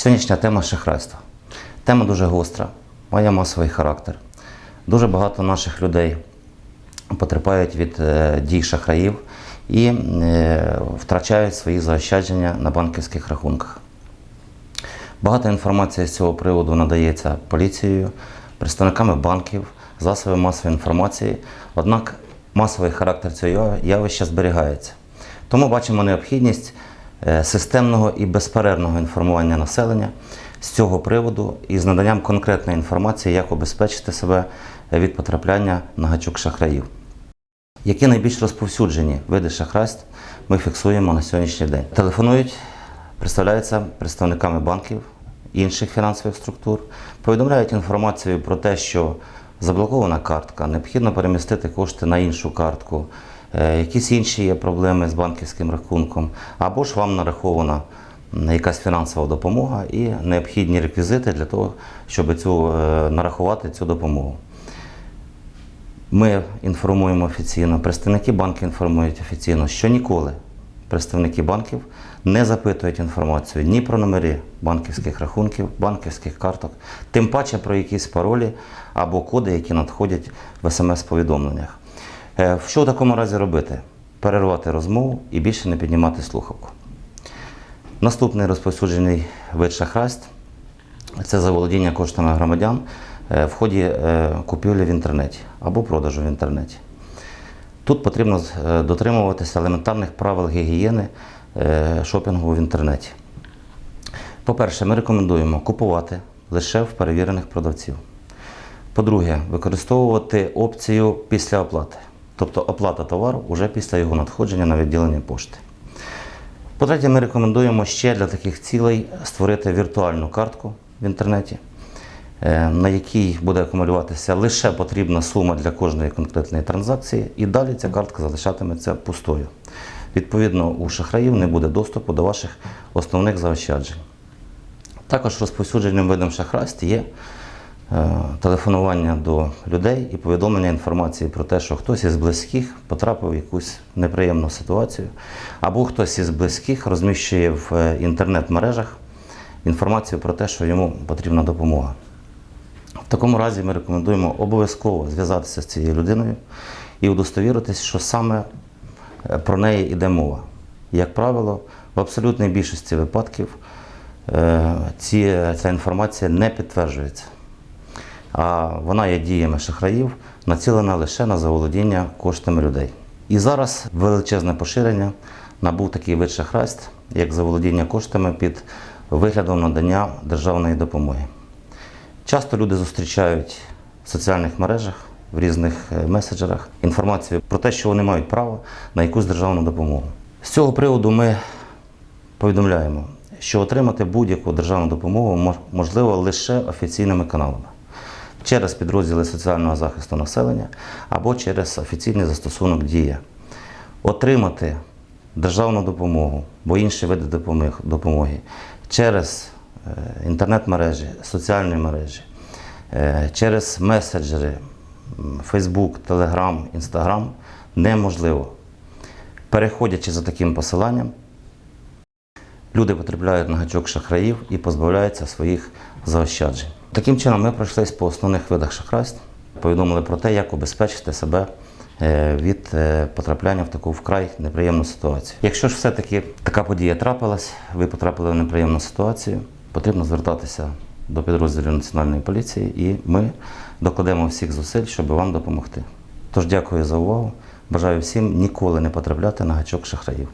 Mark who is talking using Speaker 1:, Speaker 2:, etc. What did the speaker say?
Speaker 1: Сьогоднішня тема шахрайства. Тема дуже гостра, має масовий характер. Дуже багато наших людей потерпають від е, дій шахраїв і е, втрачають свої заощадження на банківських рахунках. Багато інформації з цього приводу надається поліцією, представниками банків, засобами масової інформації. Однак масовий характер цього явища зберігається. Тому бачимо необхідність системного і безперервного інформування населення з цього приводу і з наданням конкретної інформації, як обезпечити себе від потрапляння на гачок шахраїв. Які найбільш розповсюджені види шахрайств ми фіксуємо на сьогоднішній день? Телефонують, представляються представниками банків, інших фінансових структур, повідомляють інформацію про те, що заблокована картка, необхідно перемістити кошти на іншу картку, е, якісь інші є проблеми з банківським рахунком, або ж вам нарахована якась фінансова допомога і необхідні реквізити для того, щоб цю, е, нарахувати цю допомогу. Ми інформуємо офіційно, представники банків інформують офіційно, що ніколи представники банків не запитують інформацію ні про номери банківських рахунків, банківських карток, тим паче про якісь паролі або коди, які надходять в смс-повідомленнях. Е, Що в такому разі робити? Перервати розмову і більше не піднімати слухавку. Наступний розповсюджений вид шахрайств це заволодіння коштами громадян е, в ході е, купівлі в інтернеті або продажу в інтернеті. Тут потрібно дотримуватися елементарних правил гігієни шопінгу в інтернеті. По-перше, ми рекомендуємо купувати лише в перевірених продавців. По-друге, використовувати опцію після оплати, тобто оплата товару вже після його надходження на відділення пошти. По-третє, ми рекомендуємо ще для таких цілей створити віртуальну картку в інтернеті, е, на якій буде акумулюватися лише потрібна сума для кожної конкретної транзакції, і далі ця картка залишатиметься пустою. Відповідно, у шахраїв не буде доступу до ваших основних заощаджень. Також розповсюдженим видом шахрайств є телефонування до людей і повідомлення інформації про те, що хтось із близьких потрапив в якусь неприємну ситуацію, або хтось із близьких розміщує в е, інтернет-мережах інформацію про те, що йому потрібна допомога. В такому разі ми рекомендуємо обов'язково зв'язатися з цією людиною і удостовіритись, що саме е, про неї йде мова. Як правило, в абсолютній більшості випадків е, ці, ця інформація не підтверджується, а вона є діями шахраїв, націлена лише на заволодіння коштами людей. І зараз величезне поширення набув такий вид шахрайств, як заволодіння коштами під виглядом надання державної допомоги. Часто люди зустрічають в соціальних мережах, в різних е, меседжерах інформацію про те, що вони мають право на якусь державну допомогу. З цього приводу ми повідомляємо, що отримати будь-яку державну допомогу мож- можливо лише офіційними каналами через підрозділи соціального захисту населення або через офіційний застосунок Дія. Отримати державну допомогу або інші види допомоги через е, інтернет-мережі, соціальні мережі, е, через меседжери, Facebook, Telegram, Instagram неможливо. Переходячи за таким посиланням, люди потрапляють на гачок шахраїв і позбавляються своїх заощаджень. Таким чином, ми пройшлися по основних видах шахрайств, повідомили про те, як обезпечити себе е, від е, потрапляння в таку вкрай неприємну ситуацію. Якщо ж все-таки така подія трапилась, ви потрапили в неприємну ситуацію, потрібно звертатися до підрозділів Національної поліції, і ми докладемо всіх зусиль, щоб вам допомогти. Тож дякую за увагу. Бажаю всім ніколи не потрапляти на гачок шахраїв.